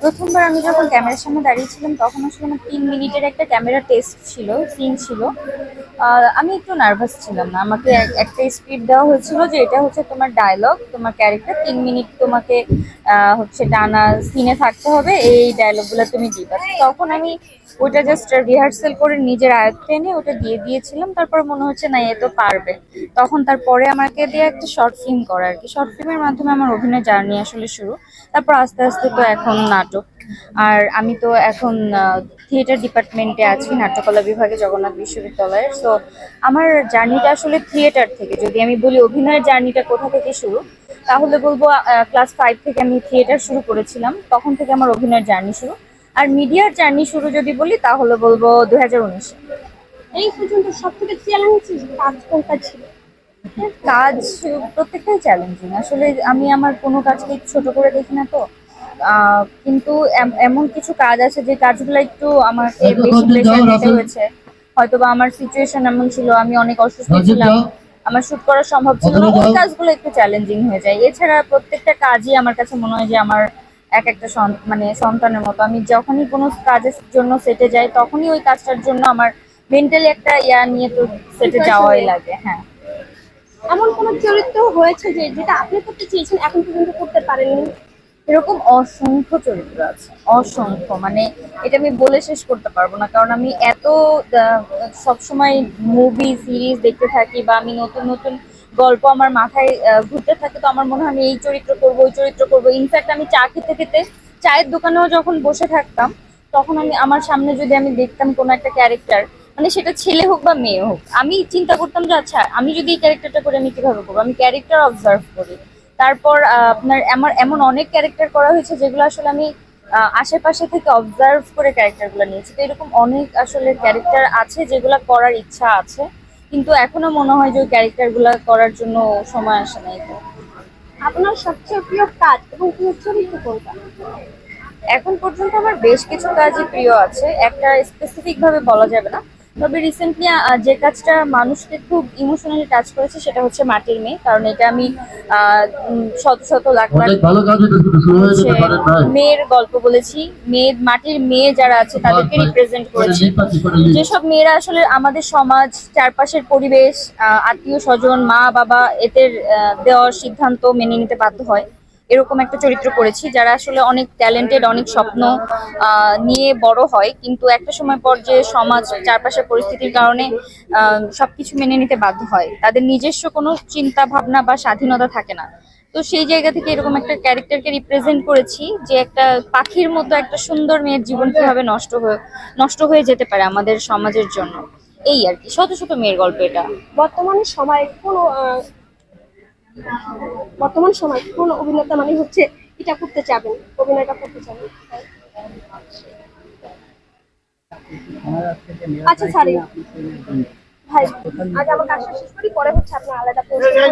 প্রথমবার আমি যখন ক্যামেরার সামনে দাঁড়িয়েছিলাম, তখন আসলে আমার তিন মিনিটের একটা ক্যামেরা টেস্ট ছিল সিন ছিল। আমি একটু নার্ভাস ছিলাম না। আমাকে একটা স্ক্রিপ্ট দেওয়া হয়েছিল যে এটা হচ্ছে তোমার ডায়লগ তোমার ক্যারেক্টার তিন মিনিট তোমাকে হচ্ছে টানা সিনে থাকতে হবে, এই ডায়লগগুলো তুমি দিবা। তখন আমি ওটা জাস্ট রিহার্সেল করে নিজের আয়ত্তে এনে ওটা দিয়ে দিয়েছিলাম। তারপর মনে হচ্ছে, না, এ তো পারবে। তখন তারপরে আমাকে দিয়ে একটা শর্ট ফিল্ম করা আর কি। শর্ট ফিল্মের মাধ্যমে আমার অভিনয় জার্নি আসলে শুরু। তারপর আস্তে আস্তে তো এখন নাটক আর আমি তো এখন থিয়েটার ডিপার্টমেন্টে আছি নাট্যকলা বিভাগে জগন্নাথ বিশ্ববিদ্যালয়ের। সো আমার জার্নিটা আসলে থিয়েটার থেকে। যদি আমি বলি অভিনয়ের জার্নিটা কোথা থেকে শুরু তাহলে বলব ক্লাস ফাইভ থেকে আমি থিয়েটার শুরু করেছিলাম। তখন থেকে আমার অভিনয়ের জার্নি শুরু। আর মিডিয়ার জার্নি শুরু যদি বলি তাহলে বলব দু হাজার উনিশে। এই পর্যন্ত সব থেকে চ্যালেঞ্জ কাজ কোনটা ছিল? কাজ প্রত্যেকটাই চ্যালেঞ্জিং আসলে আমি আমার কোনো কাজকে ছোট করে দেখি না তো। কিন্তু এমন কিছু কাজ আছে যে কাজগুলো একটু আমাকে বেশি প্রেশার দিতে হয়েছে। হয়তো বা আমার সিচুয়েশন এমন ছিল আমি অনেক অসুস্থ ছিলাম। আমার শুট করা সম্ভব ছিল না। ওই কাজগুলো একটু চ্যালেঞ্জিং হয়ে যায়। এছাড়া প্রত্যেকটা কাজই আমার কাছে মনে হয় যে আমার এক একটা মানে সন্তানের মতো। আমি যখনই কোনো কাজের জন্য সেটে যাই তখনই ওই কাজটার জন্য আমার মেন্টালি একটা ইয়া নিয়ে তো সেটে যাওয়াই লাগে হ্যাঁ। এমন কোন চরিত্র হয়েছে যে যেটা আপনি করতে চেয়েছেন এখন পর্যন্ত করতে পারেননি? এরকম অসংখ্য চরিত্র আছে। অসংখ্য। মানে এটা আমি বলে শেষ করতে পারব না। কারণ আমি এত সবসময় মুভি সিরিজ দেখতে থাকি বা আমি নতুন নতুন গল্প আমার মাথায় ঘুরতে থাকে, তো আমার মনে হয় আমি এই চরিত্র করব, ওই চরিত্র করব। ইনফ্যাক্ট আমি চা খেতে খেতে চায়ের দোকানেও যখন বসে থাকতাম, তখন আমি, আমার সামনে যদি আমি দেখতাম কোনো একটা ক্যারেক্টার মানে সেটা ছেলে হোক বা মেয়ে হোক, আমি চিন্তা করতাম যে আচ্ছা আমি যদি এই ক্যারেক্টারটা করে আমি কীভাবে করব? আমি ক্যারেক্টার অবজার্ভ করি। তারপর আপনার এমন এমন অনেক ক্যারেক্টার করা হয়েছে যেগুলো আসলে আমি আশেপাশে থেকে অবজার্ভ করে ক্যারেক্টারগুলো নিয়েছি। তো এরকম অনেক আসলে ক্যারেক্টার আছে যেগুলো করার ইচ্ছা আছে কিন্তু এখনও মনে হয় যে ওই ক্যারেক্টারগুলো করার জন্য সময় আসে নাই। তো আপনার সবচেয়ে প্রিয় কাজ এবং প্রিয় চরিত্র কোনটা? এখন পর্যন্ত আমার বেশ কিছু কাজই প্রিয় আছে। একটা স্পেসিফিক ভাবে বলা যাবে না। তবে রিসেন্টলি যে কাজটা মানুষকে খুব ইমোশনালি টাচ করেছে সেটা হচ্ছে মাটির মেয়ে। কারণ এটা আমি শত শত লাখ লাখ অনেক ভালো কাজ হইতেছে কিন্তু শুরু হচ্ছে যেতে পারেন নাই মেয়ের গল্প বলেছি। মেয়ে মাটির মেয়ে যারা আছে তাদেরকে রিপ্রেজেন্ট করেছি। যেসব মেয়েরা আসলে আমাদের সমাজ চারপাশের পরিবেশ আত্মীয় স্বজন মা বাবা এদের দেওয়ার সিদ্ধান্ত মেনে নিতে বাধ্য হয়। এরকম একটা চরিত্র করেছি, যারা আসলে অনেক ট্যালেন্টেড অনেক স্বপ্ন নিয়ে বড় হয়। কিন্তু একটা সময় পর যে সমাজ চারপাশের পরিস্থিতির কারণে সবকিছু মেনে নিতে বাধ্য হয়। তাদের নিজস্ব কোনো চিন্তা ভাবনা বা স্বাধীনতা থাকে না। তো সেই জায়গা থেকে এরকম একটা ক্যারেক্টারকে রিপ্রেজেন্ট করেছি, যে একটা পাখির মতো একটা সুন্দর মেয়ের জীবন কীভাবে নষ্ট হয়ে নষ্ট হয়ে যেতে পারে আমাদের সমাজের জন্য। এই আর কি, শত শত মেয়ের গল্প এটা। বর্তমানে সবাই কোনো বর্তমান সময় কোন অভিনেতা মানে হচ্ছে এটা করতে চাবেন, অভিনয়টা করতে চাবেন আচ্ছা স্যার ভাই আজ আমার কাজটা করি, পরে হচ্ছে আপনার আলাদা হ্যাঁ?